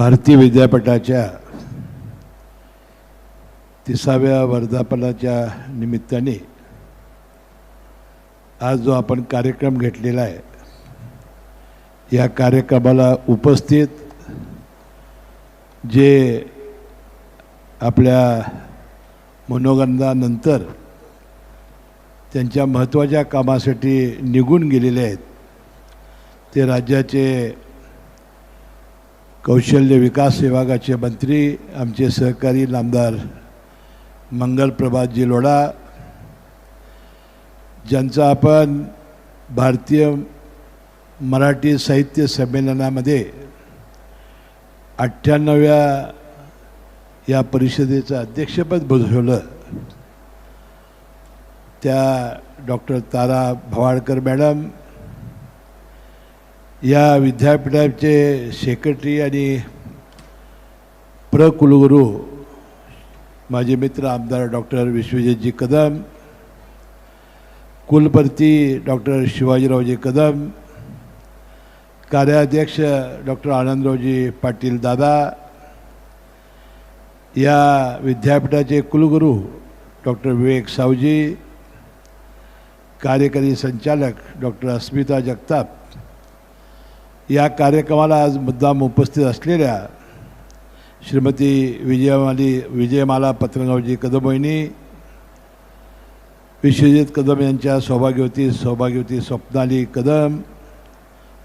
भारतीय विद्यापीठाच्या तिसाव्या वर्धापनाच्या निमित्ताने आज जो आपण कार्यक्रम घेतलेला आहे या कार्यक्रमाला उपस्थित जे आपल्या मनोगंधानंतर त्यांच्या महत्त्वाच्या कामासाठी निघून गेलेले आहेत ते राज्याचे कौशल्य विकास विभागाचे मंत्री आमचे सहकारी नामदार मंगल प्रभातजी लोढा ज्यांचा आपण भारतीय मराठी साहित्य संमेलनामध्ये अठ्ठ्याण्णव्या या परिषदेचं अध्यक्षपद भूषवलं. त्या डॉक्टर तारा भवाडकर मॅडम या विद्यापीठाचे सेक्रेटरी आणि प्रकुलगुरू माझे मित्र आमदार डॉक्टर विश्वजितजी कदम कुलपती डॉक्टर शिवाजीरावजी कदम कार्याध्यक्ष डॉक्टर आनंदरावजी पाटील दादा या विद्यापीठाचे कुलगुरू डॉक्टर विवेक सावजी कार्यकारी संचालक डॉक्टर अस्मिता जगताप या कार्यक्रमाला आज मुद्दाम उपस्थित असलेल्या श्रीमती विजयमाली विजयमाला पत्रंगावजी कदम वहिनी विश्वजित कदम यांच्या सौभाग्यवती सौभाग्यवती स्वप्नाली कदम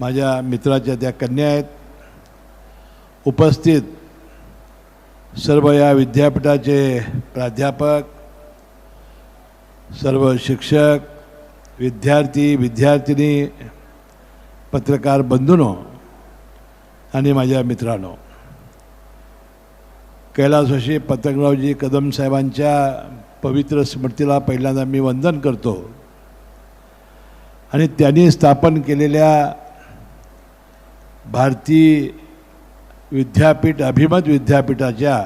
माझ्या मित्राच्या त्या कन्या आहेत. उपस्थित सर्व या विद्यापीठाचे प्राध्यापक सर्व शिक्षक विद्यार्थी विद्यार्थिनी पत्रकार बंधूनो आणि माझ्या मित्रांनो कैलासवाशी पतंगरावजी कदम साहेबांच्या पवित्र स्मृतीला पहिल्यांदा मी वंदन करतो. आणि त्यांनी स्थापन केलेल्या भारतीय विद्यापीठ अभिमत विद्यापीठाच्या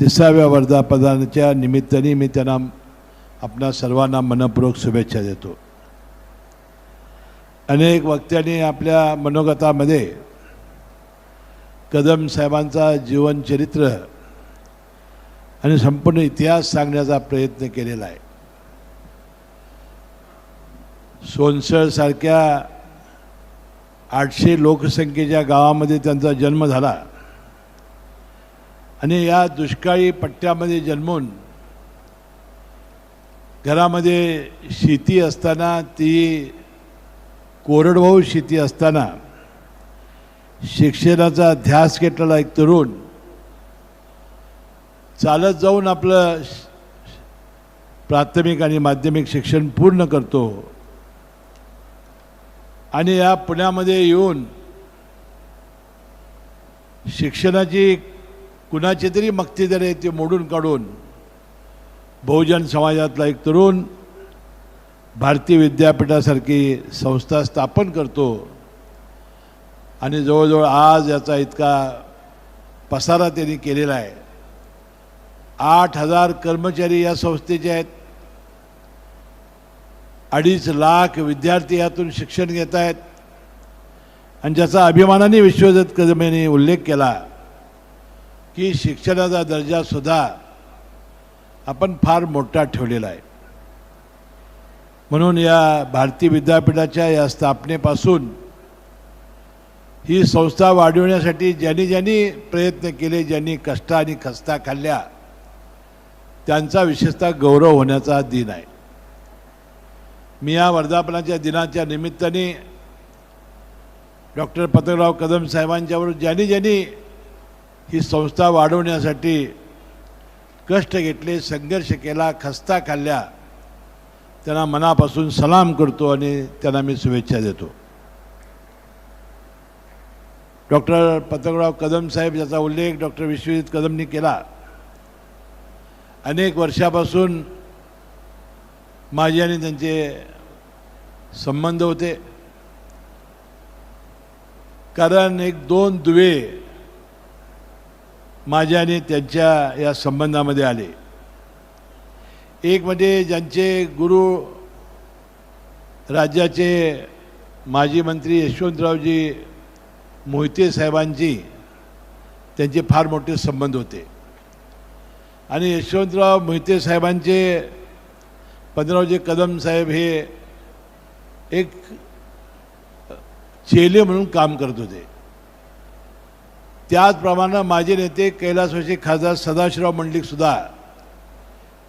तिसाव्या वर्धापनाच्या निमित्ताने मी त्यांना आपणा सर्वांना मनपूर्वक शुभेच्छा देतो. अनेक वक्त्यांनी आपल्या मनोगतामध्ये कदम साहेबांचा जीवनचरित्र आणि संपूर्ण इतिहास सांगण्याचा प्रयत्न केलेला आहे. सोनसळसारख्या आठशे लोकसंख्येच्या गावामध्ये त्यांचा जन्म झाला आणि या दुष्काळी पट्ट्यामध्ये जन्मून घरामध्ये शेती असताना ती कोरडवाहू शेती असताना शिक्षणाचा ध्यास घेतलेला एक तरुण चालत जाऊन आपलं प्राथमिक आणि माध्यमिक शिक्षण पूर्ण करतो. आणि या पुण्यामध्ये येऊन शिक्षणाची कुणाची तरी मक्तेदार ती मोडून काढून बहुजन समाजातला एक तरुण भारतीय विद्यापीठासारखी संस्था स्थापन करतो. आणि जवळजवळ आज याचा इतका पसारा त्यांनी केलेला आहे. आठ हजार कर्मचारी या संस्थेचे आहेत. अडीच लाख विद्यार्थी यातून शिक्षण घेत आहेत. आणि ज्याचा अभिमानाने विश्वजित कदम यांनी उल्लेख केला की शिक्षणाचा दर्जासुद्धा आपण फार मोठा ठेवलेला आहे. म्हणून या भारतीय विद्यापीठाच्या या स्थापनेपासून ही संस्था वाढवण्यासाठी ज्यांनी ज्यांनी प्रयत्न केले ज्यांनी कष्ट आणि खस्ता खाल्ल्या त्यांचा विशेषतः गौरव होण्याचा दिन आहे. मी या वर्धापनाच्या दिनाच्या निमित्ताने डॉक्टर पतंगराव कदम साहेबांच्यावर ज्यांनी ज्यांनी ही संस्था वाढवण्यासाठी कष्ट घेतले संघर्ष केला खस्ता खाल्ल्या त्यांना मनापासून सलाम करतो आणि त्यांना मी शुभेच्छा देतो. डॉक्टर पतंगराव कदम साहेब याचा उल्लेख डॉक्टर विश्वजित कदमनी केला. अनेक वर्षापासून माझे आणि त्यांचे संबंध होते. कारण एक दोन दुवे माझ्या आणि त्यांच्या या संबंधामध्ये आले. एक म्हणजे ज्यांचे गुरु राज्याचे माजी मंत्री यशवंतरावजी मोहिते साहेबांची त्यांचे फार मोठे संबंध होते. आणि यशवंतराव मोहिते साहेबांचे पंधरावजी कदम साहेब हे एक चेले म्हणून काम करत होते. त्याचप्रमाणे माझे नेते कैलासवासी खासदार सदाशिवराव मंडलिकसुद्धा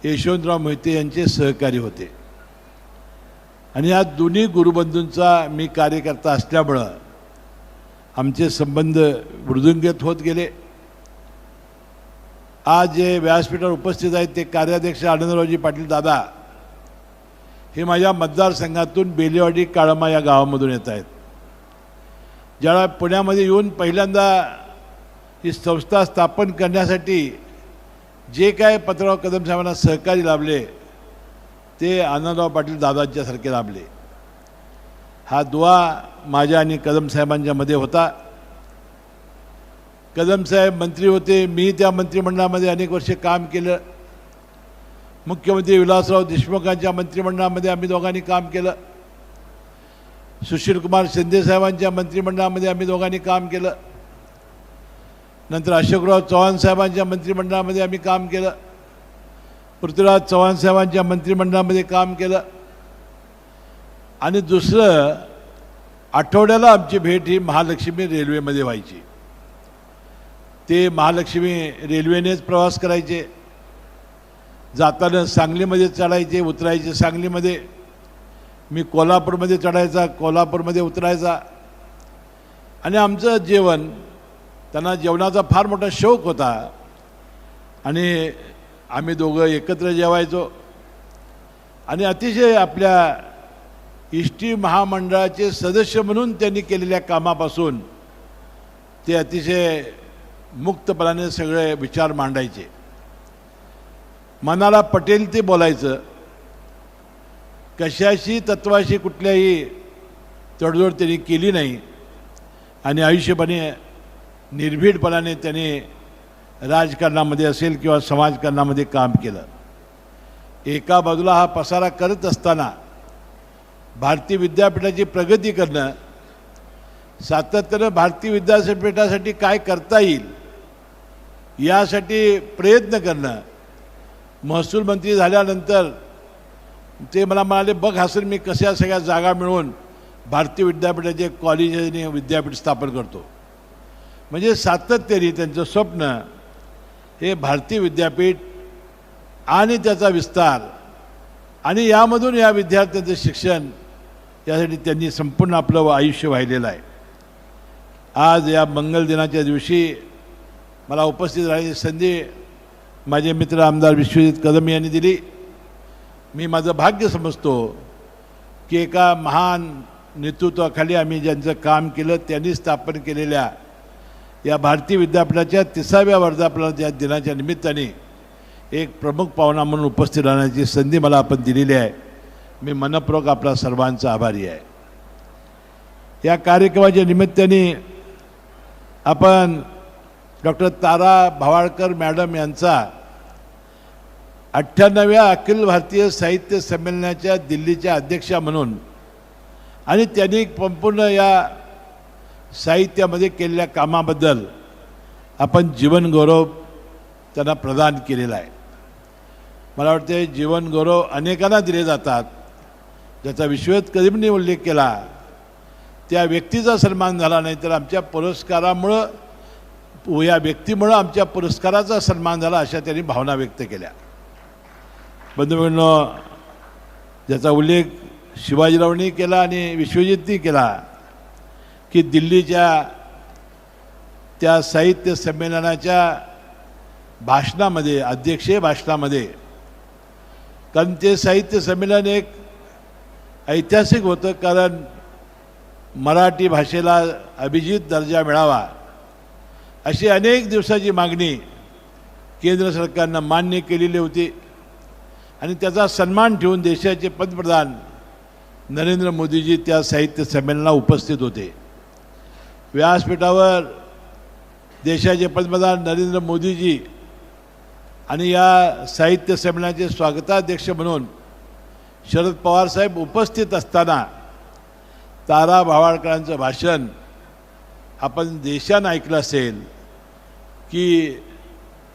यशवंतराव मोहिते यांचे सहकारी होते. आणि या दोन्ही गुरुबंधूंचा मी कार्यकर्ता असल्यामुळं आमचे संबंध वृद्धुंगत होत गेले. आज जे व्यासपीठावर उपस्थित आहेत ते कार्याध्यक्ष आनंदरावजी पाटील दादा हे माझ्या मतदारसंघातून बेलेवाडी काळमा या गावामधून येत आहेत. ज्याला पुण्यामध्ये येऊन पहिल्यांदा ही संस्था स्थापन करण्यासाठी जे काय पत्रराव कदम साहेबांना सहकारी लाभले ते आनंदराव पाटील दादांच्यासारखे लाभले. हा दुवा माझ्या आणि कदम साहेबांच्यामध्ये होता. कदम साहेब मंत्री होते मी त्या मंत्रिमंडळामध्ये अनेक वर्षे काम केलं. मुख्यमंत्री विलासराव देशमुखांच्या मंत्रिमंडळामध्ये आम्ही दोघांनी काम केलं. सुशीलकुमार शिंदे साहेबांच्या मंत्रिमंडळामध्ये आम्ही दोघांनी काम केलं. नंतर अशोकराव चव्हाण साहेबांच्या मंत्रिमंडळामध्ये आम्ही काम केलं. पृथ्वीराज चव्हाण साहेबांच्या मंत्रिमंडळामध्ये काम केलं. आणि दुसरं आठवड्याला आमची भेट ही महालक्ष्मी रेल्वेमध्ये व्हायची. ते महालक्ष्मी रेल्वेनेच प्रवास करायचे. जाताना सांगलीमध्ये चढायचे उतरायचे सांगलीमध्ये. मी कोल्हापूरमध्ये चढायचा कोल्हापूरमध्ये उतरायचा. आणि आमचं जेवण त्यांना जेवणाचा फार मोठा शौक होता. आणि आम्ही दोघं एकत्र जेवायचो. आणि अतिशय आपल्या इष्टी महामंडळाचे सदस्य म्हणून त्यांनी केलेल्या कामापासून ते अतिशय मुक्तपणाने सगळे विचार मांडायचे. मनाला पटेल ते बोलायचं. कशाशी तत्वाशी कुठल्याही तडजोड त्यांनी केली नाही. आणि आयुष्यपणे निर्भीडपणाने त्याने राजकारणामध्ये असेल किंवा समाजकारणामध्ये काम केलं. एका बाजूला हा पसारा करत असताना भारतीय विद्यापीठाची प्रगती करणं सातत्यानं भारतीय विद्यापीठासाठी काय करता येईल यासाठी प्रयत्न करणं महसूल मंत्री झाल्यानंतर ते मला म्हणाले बघ हसून मी कशा सगळ्या जागा मिळवून भारतीय विद्यापीठाचे कॉलेज आणि विद्यापीठ स्थापन करतो. म्हणजे सातत्याने त्यांचं स्वप्न हे भारतीय विद्यापीठ आणि त्याचा विस्तार आणि यामधून या विद्यार्थ्यांचं शिक्षण यासाठी त्यांनी संपूर्ण आपलं आयुष्य वाहिलेलं आहे. आज या मंगल दिनाच्या दिवशी मला उपस्थित राहण्याची संधी माझे मित्र आमदार विश्वजित कदम यांनी दिली. मी माझं भाग्य समजतो की एका महान नेतृत्वाखाली आम्ही ज्यांचं काम केलं त्यांनी स्थापन केलेल्या या भारतीय विद्यापीठाच्या तिसाव्या वर्धापनाच्या दिनाच्या निमित्ताने एक प्रमुख पाहुणा म्हणून उपस्थित राहण्याची संधी मला आपण दिलेली आहे. मी मनपूर्वक आपला सर्वांचा आभारी आहे. या कार्यक्रमाच्या निमित्ताने आपण डॉक्टर तारा भावाळकर मॅडम यांचा अठ्ठ्याण्णव्या अखिल भारतीय साहित्य संमेलनाच्या दिल्लीच्या अध्यक्षा म्हणून आणि त्यांनी संपूर्ण या साहित्यामध्ये केलेल्या कामाबद्दल आपण जीवनगौरव त्यांना प्रदान केलेला आहे. मला वाटते जीवनगौरव अनेकांना दिले जातात. ज्याचा विश्वत कदीमने उल्लेख केला. त्या व्यक्तीचा सन्मान झाला नाही तर आमच्या पुरस्कारामुळं या व्यक्तीमुळं आमच्या पुरस्काराचा सन्मान झाला अशा त्यांनी भावना व्यक्त केल्या. बंधुमिळनो ज्याचा उल्लेख शिवाजीरावनी केला आणि विश्वजितनी केला की दिल्लीच्या त्या साहित्य संमेलनाच्या भाषणामध्ये अध्यक्षीय भाषणामध्ये कारण ते साहित्य संमेलन एक ऐतिहासिक होतं कारण मराठी भाषेला अभिजित दर्जा मिळावा अशी अनेक दिवसाची मागणी केंद्र सरकारनं मान्य केलेली होती. आणि त्याचा सन्मान ठेवून देशाचे पंतप्रधान नरेंद्र मोदीजी त्या साहित्य संमेलनाला उपस्थित होते. व्यासपीठावर देशाचे पंतप्रधान नरेंद्र मोदीजी आणि या साहित्य संमेलनाचे स्वागताध्यक्ष म्हणून शरद पवारसाहेब उपस्थित असताना तारा भावाळकरांचं भाषण आपण देशानं ऐकलं असेल की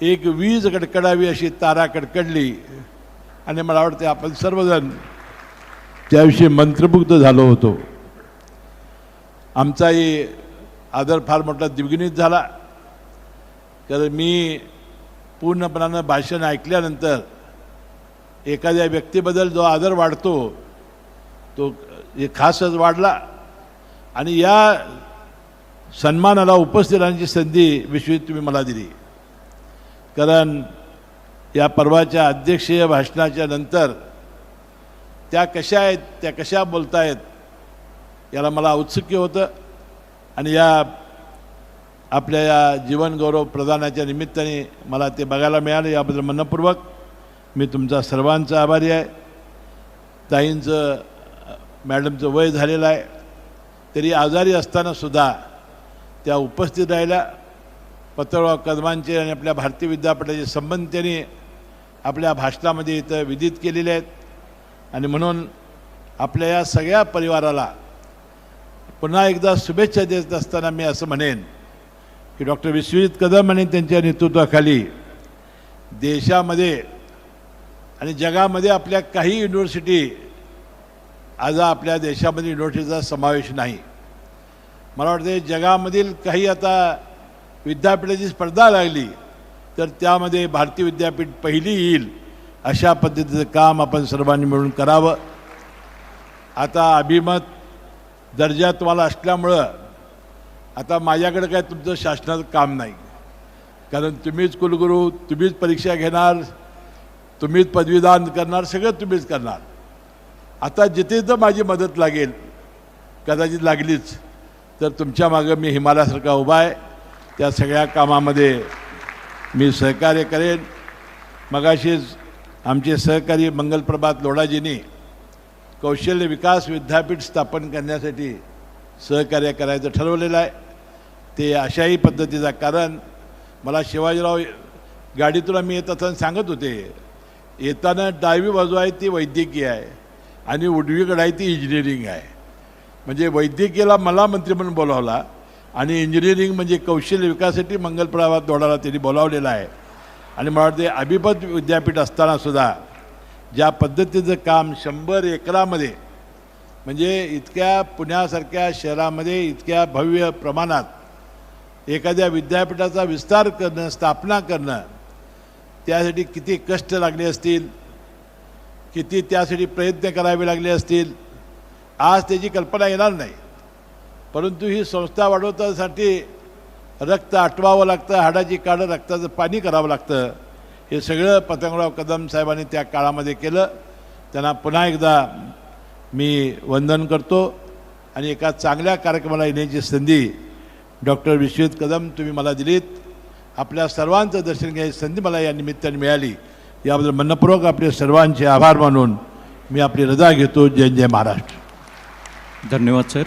एक वीज कडकडावी अशी तारा कडकडली आणि मला वाटते आपण सर्वजण त्याविषयी मंत्रमुग्ध झालो होतो. आमचाही आदर फार मोठा द्विगुणित झाला. कारण मी पूर्णपणानं भाषण ऐकल्यानंतर एखाद्या व्यक्तीबद्दल जो आदर वाढतो तो हे खासच वाढला. आणि या सन्मानाला उपस्थित राहण्याची संधी विश्वित तुम्ही मला दिली. कारण या पर्वाच्या अध्यक्षीय भाषणाच्या नंतर त्या कशा आहेत त्या कशा बोलतायत याला मला औत्सुक्य होतं. आणि या आपल्या या जीवनगौरव प्रदानाच्या निमित्ताने मला ते बघायला मिळालं. याबद्दल मनपूर्वक मी तुमचा सर्वांचा आभारी आहे. ताईंचं मॅडमचं वय झालेलं आहे. तरी आजारी असतानासुद्धा त्या उपस्थित राहिल्या. पत्रराव कदमांचे आणि आपल्या भारतीय विद्यापीठाचे संबंध त्यांनी आपल्या भाषणामध्ये इथं विदित केलेले आहेत. आणि म्हणून आपल्या या सगळ्या परिवाराला पुन्हा एकदा शुभेच्छा देत असताना मी असं म्हणेन की डॉक्टर विश्वजित कदम आणि त्यांच्या नेतृत्वाखाली देशामध्ये आणि जगामध्ये आपल्या काही युनिव्हर्सिटी आज आपल्या देशामध्ये युनिव्हर्सिटीचा समावेश नाही. मला वाटते जगामधील काही आता विद्यापीठाची स्पर्धा लागली तर त्यामध्ये भारतीय विद्यापीठ पहिली येईल अशा पद्धतीचं काम आपण सर्वांनी मिळून करावं. आता अभिमत दर्जा तुम्हाला असल्यामुळं आता माझ्याकडे काय तुमचं शासनाचं काम नाही. कारण तुम्हीच कुलगुरू तुम्हीच परीक्षा घेणार तुम्हीच पदवीदान करणार सगळं तुम्हीच करणार. आता जिथे जर माझी मदत लागेल कदाचित लागलीच तर तुमच्या मागं मी हिमालयासारखा उभा आहे. त्या सगळ्या कामामध्ये मी सहकार्य करेन. मगाशीच आमचे सहकारी मंगलप्रभात लोढाजींनी कौशल्य विकास विद्यापीठ स्थापन करण्यासाठी सहकार्य करायचं ठरवलेलं आहे. ते अशाही पद्धतीचा कारण मला शिवाजीराव गाडीतून आम्ही येत असताना सांगत होते येताना डावी बाजू आहे ती वैद्यकीय आहे आणि उडवीकडे आहे ती इंजिनिअरिंग आहे. म्हणजे वैद्यकीयला मला मंत्री म्हणून बोलावला आणि इंजिनिअरिंग म्हणजे कौशल्य विकासासाठी मंगलप्रभात दोडाला त्यांनी बोलावलेला आहे. आणि मला वाटते अभिपत विद्यापीठ असतानासुद्धा ज्या पद्धतीचं काम शंभर एकरामध्ये म्हणजे इतक्या पुण्यासारख्या शहरामध्ये इतक्या भव्य प्रमाणात एखाद्या विद्यापीठाचा विस्तार करणं स्थापना करणं त्यासाठी किती कष्ट लागले असतील किती त्यासाठी प्रयत्न करावे लागले असतील आज त्याची कल्पना येणार नाही. परंतु ही संस्था वाढवण्यासाठी रक्त आटवावं लागतं हाडाची काढं रक्ताचं पाणी करावं लागतं. हे सगळं पतंगराव कदम साहेबांनी त्या काळामध्ये केलं. त्यांना पुन्हा एकदा मी वंदन करतो आणि एका चांगल्या कार्यक्रमाला येण्याची संधी डॉक्टर विश्वजित कदम तुम्ही मला दिलीत. आपल्या सर्वांचं दर्शन घ्यायची संधी मला या निमित्ताने मिळाली. याबद्दल मनपूर्वक आपले सर्वांचे आभार मानून मी आपली रजा घेतो. जय जय महाराष्ट्र. धन्यवाद सर.